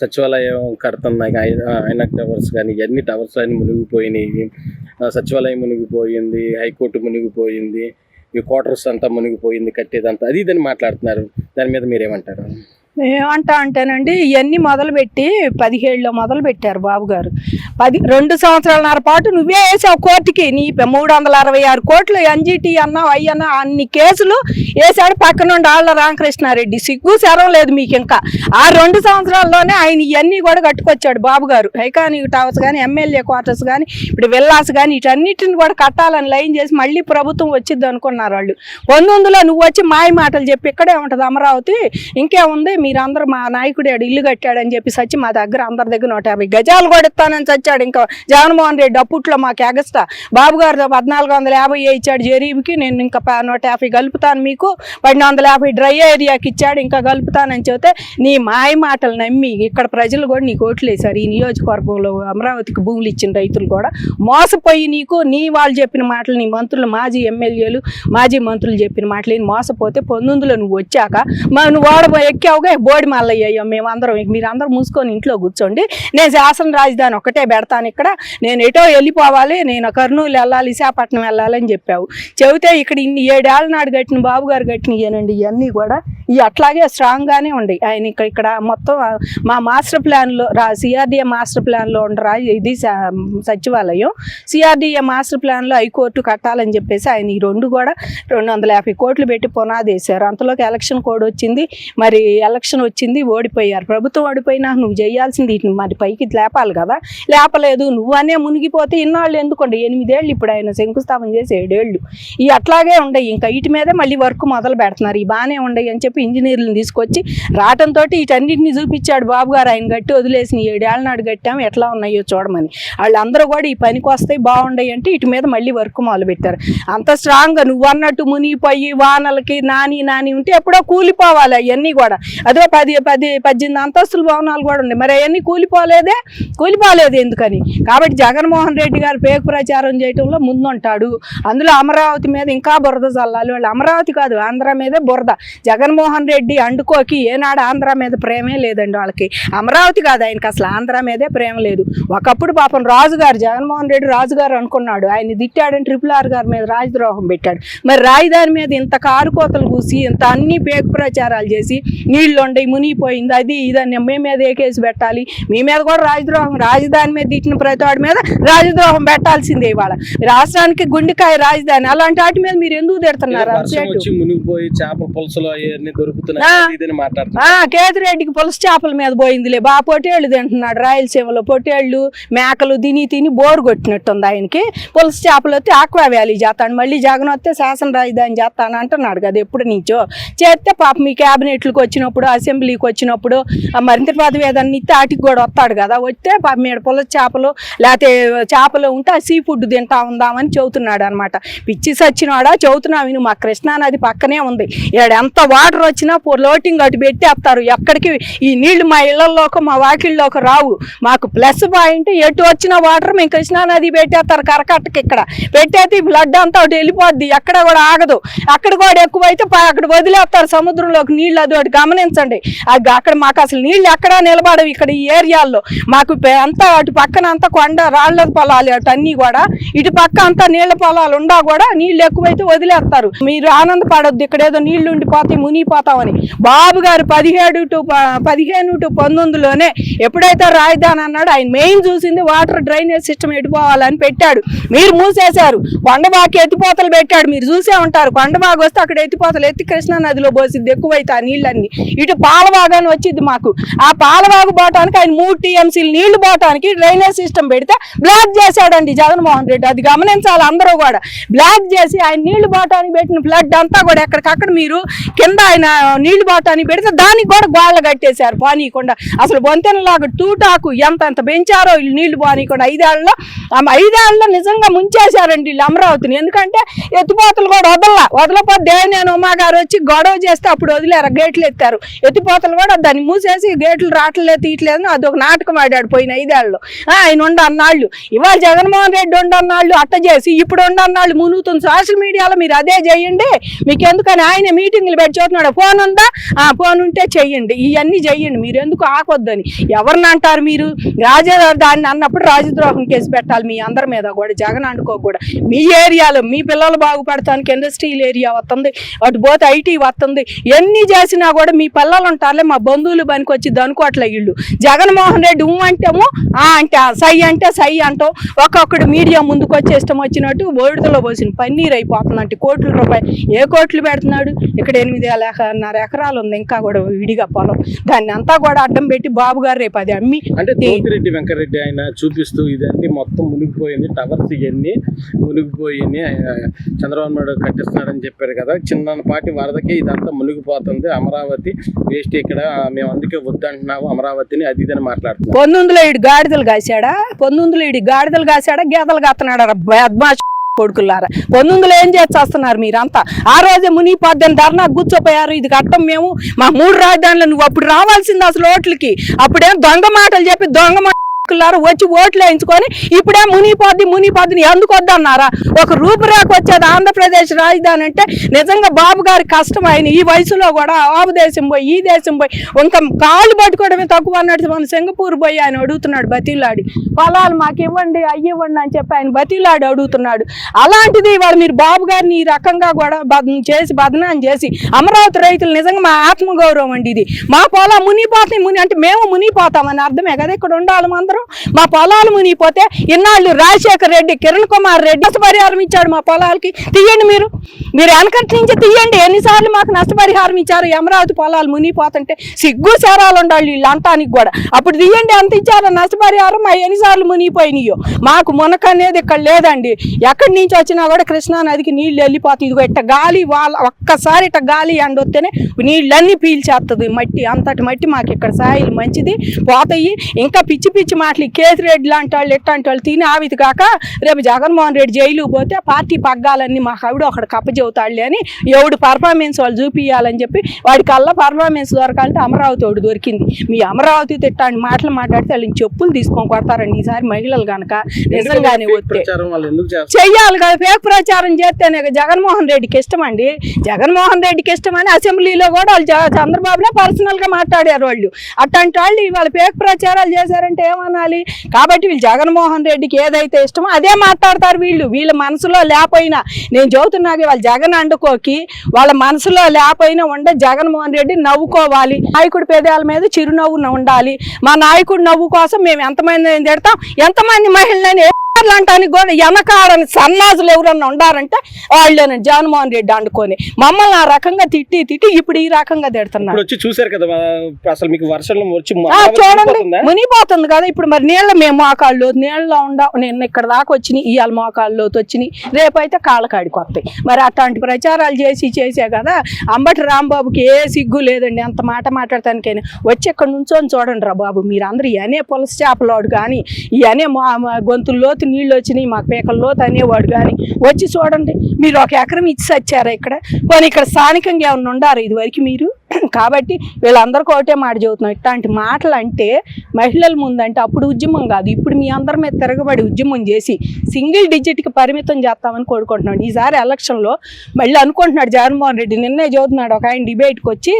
సచివాలయం కడుతున్నాయి. ఐనాక్ టవర్స్ కానీ ఇవన్నీ టవర్స్ అన్ని మునిగిపోయినాయి. సచివాలయం మునిగిపోయింది హైకోర్టు మునిగిపోయింది ఈ క్వార్టర్స్ అంతా మునిగిపోయింది కట్టేదంతా. అది ఇదని మాట్లాడుతున్నారు. దాని మీద మీరేమంటారు? ఏమంటా అంటేనండి ఇవన్నీ మొదలుపెట్టి పదిహేడులో మొదలు పెట్టారు బాబు గారు. పది రెండు సంవత్సరాలన్నర పాటు నువ్వే వేసావు కోర్టుకి. నీ మూడు వందల అరవై ఆరు కోట్లు ఎన్జిటి అన్నావు అయ్యన్నా అన్ని కేసులు వేసాడు పక్కనుండి ఆళ్ళ రామకృష్ణారెడ్డి. సిగ్గు శరం లేదు మీకు ఇంకా ఆ రెండు సంవత్సరాల్లోనే ఆయన ఇవన్నీ కూడా కట్టుకొచ్చాడు బాబు గారు. హైకానిక్ టవర్స్ కానీ ఎమ్మెల్యే క్వార్టర్స్ కానీ ఇప్పుడు విల్లాస్ కానీ వీటన్నిటిని కూడా కట్టాలని లైన్ చేసి మళ్ళీ ప్రభుత్వం వచ్చింది అనుకున్నారు వాళ్ళు. వందొందులో నువ్వు వచ్చి మాయ మాటలు చెప్పి ఇక్కడే ఉంటుంది అమరావతి ఇంకేముంది? మీరందరూ మా నాయకుడు ఆడు ఇల్లు కట్టాడని చెప్పి సచ్చి మా దగ్గర అందరి దగ్గర నూట యాభై గజాలు కూడా ఇస్తానని చచ్చాడు ఇంకా జగన్మోహన్ రెడ్డి అప్పట్లో మాకు ఎగస్తా బాబు గారు పద్నాలుగు వందల యాభై ఇచ్చాడు జరీబుకి. నేను ఇంకా నూట యాభై కలుపుతాను మీకు. పన్నెండు వందల యాభై డ్రై ఏరియాకి ఇచ్చాడు ఇంకా కలుపుతానని చెబితే నీ మాయ మాటలు నమ్మి ఇక్కడ ప్రజలు కూడా నీకు ఓట్లు వేశారు. ఈ నియోజకవర్గంలో అమరావతికి భూములు ఇచ్చిన రైతులు కూడా మోసపోయి నీకు నీ వాళ్ళు చెప్పిన మాటలు నీ మంత్రులు మాజీ ఎమ్మెల్యేలు మాజీ మంత్రులు చెప్పిన మాటలు మోసపోతే పంతొమ్మిదిలో నువ్వు వచ్చాక మా నువ్వు ఓడ ఎక్కావుగా బోడి మల్లయ్యో మేమందరం మీరు అందరూ మూసుకొని ఇంట్లో కూర్చోండి. నేను శాసన రాజధాని ఒకటే పెడతాను ఇక్కడ. నేను ఎటో వెళ్ళిపోవాలి నేను కర్నూలు వెళ్ళాలి విశాఖపట్నం వెళ్ళాలని చెప్పావు. చెబితే ఇక్కడ ఇన్ని ఏడేళ్ళ నాడు కట్టిన బాబు గారు కట్టినవి ఇవన్నీ కూడా ఇవి అట్లాగే స్ట్రాంగ్గానే ఉన్నాయి ఆయన ఇక్కడ ఇక్కడ మొత్తం మా మాస్టర్ ప్లాన్లో రా సిఆర్డిఏ మాస్టర్ ప్లాన్లో ఉండరా ఇది సచివాలయం. సిఆర్డిఏ మాస్టర్ ప్లాన్లో హైకోర్టు కట్టాలని చెప్పేసి ఆయన ఈ రెండు కూడా రెండు వందల యాభై కోట్లు పెట్టి పునాది వేశారు అంతలోకి ఎలక్షన్ కోడ్ వచ్చింది. మరి ఎలక్షన్ వచ్చింది ఓడిపోయారు. ప్రభుత్వం ఓడిపోయినా నువ్వు చేయాల్సింది వీటిని మరి పైకి లేపాలి కదా. లేపలేదు నువ్వనే మునిగిపోతే ఇన్నాళ్ళు ఎందుకండి? ఎనిమిదేళ్ళు ఇప్పుడు ఆయన శంకుస్థాపన చేసి ఏడేళ్ళు. ఈ అట్లాగే ఉండయి. ఇంకా వీటి మీదే మళ్ళీ వర్క్ మొదలు పెడుతున్నారు. ఈ బాగానే ఉండయి అని చెప్పి ఇంజనీర్లను తీసుకొచ్చి రావటంతో వీటన్నిటిని చూపించాడు బాబు గారు. ఆయన గట్టి వదిలేసిన ఏడేళ్ళ నాడు కట్టాము ఎట్లా ఉన్నాయో చూడమని. వాళ్ళందరూ కూడా ఈ పనికి వస్తాయి బాగుండయి అంటే వీటి మీద మళ్ళీ వర్క్ మొదలు పెట్టారు. అంత స్ట్రాంగ్గా నువ్వు అన్నట్టు మునిగిపోయి వానలకి నాని నాని ఉంటే ఎప్పుడో కూలిపోవాలి అవన్నీ కూడా. అదో పది పది పద్దెనిమిది అంతస్తుల భవనాలు కూడా ఉన్నాయి. మరి అవన్నీ కూలిపోలేదే? కూలిపోలేదు ఎందుకని? కాబట్టి జగన్మోహన్ రెడ్డి గారు పేకు ప్రచారం చేయటంలో ముందుంటాడు. అందులో అమరావతి మీద ఇంకా బురద చల్లాలి. వాళ్ళు అమరావతి కాదు ఆంధ్ర మీదే బురద. జగన్మోహన్ రెడ్డి అండుకోకి ఏనాడు ఆంధ్ర మీద ప్రేమే లేదండి వాళ్ళకి. అమరావతి కాదు ఆయనకి అసలు ఆంధ్ర మీదే ప్రేమ లేదు. ఒకప్పుడు పాపం రాజుగారు జగన్మోహన్ రెడ్డి రాజుగారు అనుకున్నాడు. ఆయన తిట్టాడని ట్రిపుల్ ఆర్ గారి మీద రాజద్రోహం పెట్టాడు. మరి రాజధాని మీద ఇంత కారు కోతలు కూసి ఇంత అన్ని పేకు ప్రచారాలు చేసి నీళ్ళు ఉండయి మునిగిపోయింది. అది ఇదని మీ మీద ఏ కేసు పెట్టాలి? మీ మీద కూడా రాజద్రోహం రాజధాని మీద తిట్టిన ప్రతి వాడి మీద రాజద్రోహం పెట్టాల్సిందే ఇవాళ. రాష్ట్రానికి గుండెకాయ రాజధాని. అలాంటి వాటి మీద మీరు ఎందుకు తిడుతున్నారు? మునిగిపోయి పులుసులు ఆ. కేతిరెడ్డికి పులస చేపల మీద పోయిందిలే. బా పొట్టేళ్ళు తింటున్నాడు రాయలసీమలో. పొట్టేళ్ళు మేకలు తిని తిని బోరు కొట్టినట్టుంది ఆయనకి. పులస చేపలు వస్తే ఆక్వా వ్యాలీ చేస్తాడు. మళ్ళీ జగన్ వస్తే శాసన రాజధాని చేస్తాను అంటున్నాడు కదా ఎప్పుడు నుంచో. చేస్తే పాప మీ క్యాబినెట్లకు వచ్చినప్పుడు అసెంబ్లీకి వచ్చినప్పుడు ఆ మరింత పదవి ఏదన్నా ఇస్తే ఆటికి కూడా వస్తాడు కదా. వస్తే పాప చేపలు లేకపోతే చేపలు ఉంటే ఆ సీ ఫుడ్ తింటా ఉందామని చెబుతున్నాడు అనమాట పిచ్చి సచ్చినాడా చెబుతున్నావు విను మా కృష్ణానది పక్కనే ఉంది. ఇక్కడ ఎంత వాటర్ వచ్చినా లోటింగ్ అటు పెట్టేస్తారు ఎక్కడికి ఈ నీళ్ళు మా ఇళ్ళలోకి మా వాకిళ్ళలోకి రావు. మాకు ప్లస్ పాయింట్ ఎటు వచ్చిన వాటర్ మేము కృష్ణానది పెట్టేస్తారు కరకట్టకి ఇక్కడ. పెట్టేది బ్లడ్ అంతా అటు వెళ్ళిపోద్ది. ఎక్కడ కూడా ఆగదు. అక్కడ కూడా ఎక్కువైతే అక్కడ వదిలేస్తారు సముద్రంలోకి నీళ్ళు అది ఒకటి గమనించండి అది అక్కడ మాకు అసలు నీళ్ళు ఎక్కడా నిలబడవు ఇక్కడ ఈ ఏరియాల్లో. మాకు అంతా అటు పక్కన అంతా కొండ రాళ్ళ పొలాలు అటు అన్నీ కూడా ఇటు పక్క అంతా నీళ్ళ పొలాలు ఉండా కూడా నీళ్ళు ఎక్కువైతే వదిలేస్తారు. మీరు ఆనందపడొద్దు ఇక్కడ ఏదో నీళ్ళు ఉండిపోతాయి మునిగిపోతామని. బాబు గారు పదిహేడు టు పదిహేను టు పంతొమ్మిదిలోనే ఎప్పుడైతే రాజధాని అన్నాడు ఆయన మెయిన్ చూసింది వాటర్ డ్రైనేజ్ సిస్టమ్ ఎటుపోవాలని పెట్టాడు. మీరు మూసేశారు. కొండబాకి ఎత్తిపోతలు పెట్టాడు. మీరు చూసే ఉంటారు. కొండబాగు వస్తే అక్కడ ఎత్తిపోతలు ఎత్తి కృష్ణా నదిలో పోసిద్ది ఎక్కువైతే ఆ నీళ్ళన్నీ. ఇటు పాలబాగాని వచ్చింది మాకు. ఆ పాలవాగు పోవటానికి ఆయన మూడు టీఎంసీలు నీళ్ళు పోవటానికి డ్రైనేజ్ సిస్టమ్ పెడితే బ్లాక్ చేశాడండి జగన్మోహన్ రెడ్డి. అది గమనించాలి అందరూ కూడా. బ్లాక్ చేసి ఆయన నీళ్ళు పోవటానికి పెట్టిన ఫ్లడ్ అంతా కూడా ఎక్కడికక్కడ మీరు కింద ఆయన నీళ్ళు పోవటానికి పెడితే దానికి కూడా గోళ్ళ కట్టేశారు పోనీయకుండా. అసలు బొంతెనలాగా టూటాకు ఎంత ఎంత పెంచారో వీళ్ళు నీళ్ళు పోనీయకుండా ఐదేళ్ళలో. ఆ ఐదేళ్ళలో నిజంగా ముంచేశారండి వీళ్ళు అమరావతిని. ఎందుకంటే ఎత్తుపోతలు కూడా వదల వదలపోతే దేవినేని ఉమా గారు వచ్చి గొడవ చేస్తే అప్పుడు వదిలేరు గేట్లు ఎత్తారు. ఎత్తిపోతలు కూడా దాన్ని మూసేసి గేట్లు రావట్లేదు తీయట్లేదు అదొక నాటకం ఆడాడు పోయిన ఐదేళ్ళు ఆయన ఉండ అన్నాళ్ళు. ఇవాళ జగన్మోహన్ రెడ్డి ఉండ అన్నాళ్ళు అట్ట చేసి ఇప్పుడు ఉండ అన్నాళ్ళు మునుగుతుంది. సోషల్ మీడియాలో మీరు అదే చేయండి. మీకు ఎందుకని ఆయన మీటింగ్లు పెట్టి చూస్తున్నాడు. ఫోన్ ఉందా? ఆ ఫోన్ ఉంటే చెయ్యండి. ఇవన్నీ చెయ్యండి. మీరు ఎందుకు ఆకొద్దని ఎవరిని అంటారు మీరు? రాజా దాన్ని అన్నప్పుడు రాజద్రోహం కేసు పెట్టాలి మీ అందరి మీద కూడా జగన్ అనుకో కూడా. మీ ఏరియాలో మీ పిల్లలు బాగుపడటానికి ఇండస్ట్రియల్ ఏరియా వస్తుంది అటు పోతే ఐటీ వస్తుంది ఎన్ని చేసినా కూడా మీ పిల్లలు ఉంటారులే మా బంధువులు పనికి వచ్చి దనుకోవట్లే ఇల్లు జగన్మోహన్ రెడ్డి ఊ అంటేమో ఆ అంటే సై అంటే సై అంటాం. ఒక్కొక్కడు మీడియా ముందుకు వచ్చి ఇష్టం వచ్చినట్టు ఓడిదలో పోసిన పన్నీర్ అయిపోతుందంటే కోట్ల రూపాయలు. ఏ కోట్లు పెడుతున్నాడు? ఇక్కడ ఎనిమిది ఎకరన్నర ఎకరాలు ఉంది ఇంకా కూడా విడిగా పొలం. దాన్ని అంతా కూడా అడ్డం పెట్టి బాబు గారు రేపు అది అమ్మి అంటే తోపిరెడ్డి వెంకరెడ్డి ఆయన చూపిస్తూ ఇదన్నీ మొత్తం మునిగిపోయింది టవర్స్ ఇవన్నీ మునిగిపోయింది చంద్రబాబు నాయుడు కట్టిస్తున్నాడని చెప్పారు కదా చిన్నపాటి వరదకి ఇదంతా మునిగిపోతుంది అమరావతి వేస్ట్ ఇక్కడ మేము అందుకే వద్దంటున్నాము అమరావతిని అది ఇదని మాట్లాడుతున్నాం. పొన్నుందులో ఇడు గాడిదలు కాసాడా పొన్నుందులో ఇడు గాడిదలు కాసాడా గేదలు కాస్తున్నాడా బద్మాష్ కొడుకులారా పొందులో ఏం చేస్తున్నారు మీరంతా? ఆ రోజే మునిగిపోద్దని ధర్నా కూర్చోపోయారు. ఇది కట్టం మేము. మా మూడు రాజధానులు నువ్వు అప్పుడు రావాల్సింది అసలు ఓట్లకి. అప్పుడేం దొంగ మాటలు చెప్పి దొంగ వచ్చి ఓట్లు వేయించుకొని ఇప్పుడే మునిపోద్ది మునిగిపోద్ది ఎందుకు వద్దన్నారా ఒక రూపురేఖ వచ్చేది ఆంధ్రప్రదేశ్ రాజధాని అంటే నిజంగా బాబు గారి కష్టం ఆయన ఈ వయసులో కూడా ఆపు దేశం పోయి ఈ దేశం పోయి ఇంకా కాళ్ళు పట్టుకోవడమే తక్కువ అన్నట్టు మన సింగపూర్ పోయి ఆయన అడుగుతున్నాడు బతిలాడి. పొలాలు మాకు ఇవ్వండి అయ్యి ఇవ్వండి అని చెప్పి ఆయన బతిలాడి అడుగుతున్నాడు. అలాంటిది వాడు మీరు బాబు గారిని ఈ రకంగా కూడా చేసి బదనాన్ని చేసి అమరావతి రైతులు నిజంగా మా ఆత్మగౌరవం అండి ఇది. మా పొలం మునిగిపోతాయి ముని అంటే మేము మునిపోతామని అర్థమే కదా? ఇక్కడ ఉండాలి అందరం మా పొలాలు మునిగిపోతే ఇన్నాళ్ళు రాజశేఖర్ రెడ్డి కిరణ్ కుమార్ రెడ్డి నష్టపరిహారం ఇచ్చాడు మా పొలాలకి. తీయండి మీరు. మీరు వెనకటి నుంచి తీయండి. ఎన్నిసార్లు మాకు నష్టపరిహారం ఇచ్చారు? అమరావతి పొలాలు మునిగిపోతుంటే సిగ్గు సారాలు ఉండాలి వీళ్ళు అంటానికి కూడా. అప్పుడు తీయండి. అంత ఇచ్చారో? నష్టపరిహారం మా ఎన్నిసార్లు మునిగిపోయినాయో. మాకు మునక అనేది ఇక్కడ లేదండి. ఎక్కడి నుంచి వచ్చినా కూడా కృష్ణా నదికి నీళ్ళు వెళ్ళిపోతాయి. ఇదిగో ఇట్ట గాలి వాళ్ళ ఒక్కసారి ఇట్ట గాలి ఎండొస్తేనే నీళ్ళన్నీ పీల్చేస్తుంది మట్టి అంతటి మట్టి మాకు ఇక్కడ సాయిలు మంచిది. పోతాయి. ఇంకా పిచ్చి పిచ్చి మాటలు కేతిరెడ్డి లాంటి వాళ్ళు ఇట్లాంటి వాళ్ళు తిని ఆవిది కాక రేపు జగన్మోహన్ రెడ్డి జైలు పోతే పార్టీ పగ్గాలన్నీ మా ఆవిడ ఒకడు కప్పచెబుతాడులే అని ఎవడు పర్ఫార్మెన్స్ వాళ్ళు చూపియాలని చెప్పి వాడికి అల్లా పర్ఫార్మెన్స్ దొరకాలంటే అమరావతి ఒకటి దొరికింది. మీ అమరావతి తిట్టాంటి మాటలు మాట్లాడితే వాళ్ళని చెప్పులు తీసుకొని కొడతారండి ఈసారి మహిళలు కనుక నిజంగానే వస్తే చెయ్యాలి కదా ఫేక్ ప్రచారం చేస్తేనే కదా జగన్మోహన్ రెడ్డికి ఇష్టం అండి జగన్మోహన్ రెడ్డికి ఇష్టం అని అసెంబ్లీలో కూడా వాళ్ళు చంద్రబాబునే పర్సనల్గా మాట్లాడారు వాళ్ళు. అట్లాంటి వాళ్ళు ఇవాళ ఫేక్ ప్రచారాలు చేశారంటే ఏమనాలి కాబట్టి వీళ్ళు జగన్మోహన్ రెడ్డికి ఏదైతే ఇష్టమో అదే మాట్లాడతారు వీళ్ళు. వీళ్ళ మనసులో లేకపోయినా నేను చదువుతున్నాక వాళ్ళ జగన్ అండుకోకి వాళ్ళ మనసులో లేకపోయినా ఉండే జగన్మోహన్ రెడ్డి నవ్వుకోవాలి. నాయకుడి పేదాల మీద చిరునవ్వు ఉండాలి. మా నాయకుడి నవ్వు కోసం మేము ఎంతమంది తిడతాం? ఎంతమంది మహిళలని అంటానికి కూడా వెనకాడని సన్నాజులు ఎవరన్నా ఉండారంటే వాళ్ళని జగన్మోహన్ రెడ్డి అండుకొని మమ్మల్ని ఆ రకంగా తిట్టి తిట్టి ఇప్పుడు ఈ రకంగా తిడుతున్నారు. వచ్చి చూసారు కదా అసలు మీకు వర్షంలో వచ్చి చూడండి. మునిగిపోతుందా? కదా. ఇప్పుడు మరి నీళ్ళ మేము మోకాళ్ళు నీళ్ళలో ఉండ నిన్న ఇక్కడ దాకా వచ్చినాయి. ఇవాళ మోకాళ్ళు వచ్చినాయి. రేపైతే కాళ్ళ కాడికి వస్తాయి. మరి అట్లాంటి ప్రచారాలు చేసి చేసే కదా అంబటి రాంబాబుకి ఏ సిగ్గు లేదండి. అంత మాట మాట్లాడటానికైనా. వచ్చి ఇక్కడ నుంచొని చూడండి రా బాబు. మీరు అందరూ ఇవనే పులస చేపలోడు కానీ ఇవనే మా మా గొంతుల లోతు నీళ్ళు వచ్చినాయి మా పేకల తనేవాడు కానీ వచ్చి చూడండి మీరు ఒక ఎకరం ఇచ్చి వచ్చారా ఇక్కడ? పోనీ ఇక్కడ స్థానికంగా ఏమన్నా ఉండారు ఇదివరకు మీరు? కాబట్టి వీళ్ళందరికీ ఒకటే మాట చదువుతున్నాం ఇట్లాంటి మాటలు అంటే మహిళల ముందంటే అప్పుడు ఉద్యమం కాదు. ఇప్పుడు మీ అందరి మీద తిరగబడి ఉద్యమం చేసి సింగిల్ డిజిట్కి పరిమితం చేస్తామని కోరుకుంటున్నాడు. ఈసారి ఎలక్షన్లో మళ్ళీ అనుకుంటున్నాడు జగన్మోహన్ రెడ్డి. నిన్నే చదువుతున్నాడు ఒక ఆయన డిబేట్కి వచ్చి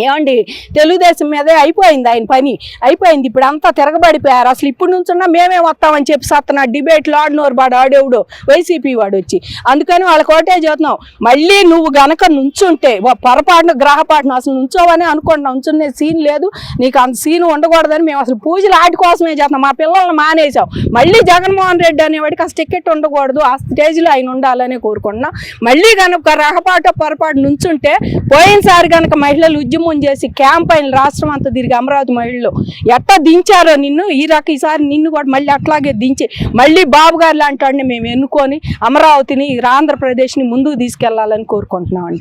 ఏమండి తెలుగుదేశం మీదే అయిపోయింది ఆయన పని. అయిపోయింది ఇప్పుడు అంతా తిరగబడిపోయారు. అసలు ఇప్పుడు నుంచున్నా మేమే వస్తామని చెప్పి సత్తనా డిబేట్లో ఆడినోరు వాడు ఆడేవుడు? వైసీపీ వాడు వచ్చి. అందుకని వాళ్ళకి ఒకటే చేస్తున్నావు మళ్ళీ నువ్వు గనక నుంచుంటే పొరపాటున గ్రహపాటున అసలు నుంచోవని అనుకోండి నుంచునే సీన్ లేదు. నీకు అంత సీన్ ఉండకూడదని మేము అసలు పూజలు ఆటి కోసమే చేస్తున్నాం. మా పిల్లల్ని మానేసాం మళ్ళీ జగన్మోహన్ రెడ్డి అనేవాడికి అసలు టికెట్ ఉండకూడదు. ఆ స్టేజ్లో ఆయన ఉండాలని కోరుకుంటున్నాం. మళ్ళీ కనుక గ్రహపాటు పొరపాటు నుంచుంటే పోయినసారి కనుక మహిళలు ఉద్యమం చేసి క్యాంపైన్ రాష్ట్రం అంతా తిరిగి అమరావతి మహిళలు ఎట్టా దించారో నిన్ను? ఈ రక ఈసారి నిన్ను కూడా మళ్ళీ అట్లాగే దించి మళ్ళీ బాబు గారు లాంటి వాడిని మేము ఎన్నుకొని అమరావతిని ఆంధ్రప్రదేశ్ని ముందుకు తీసుకెళ్ళాలని కోరుకుంటున్నామండి.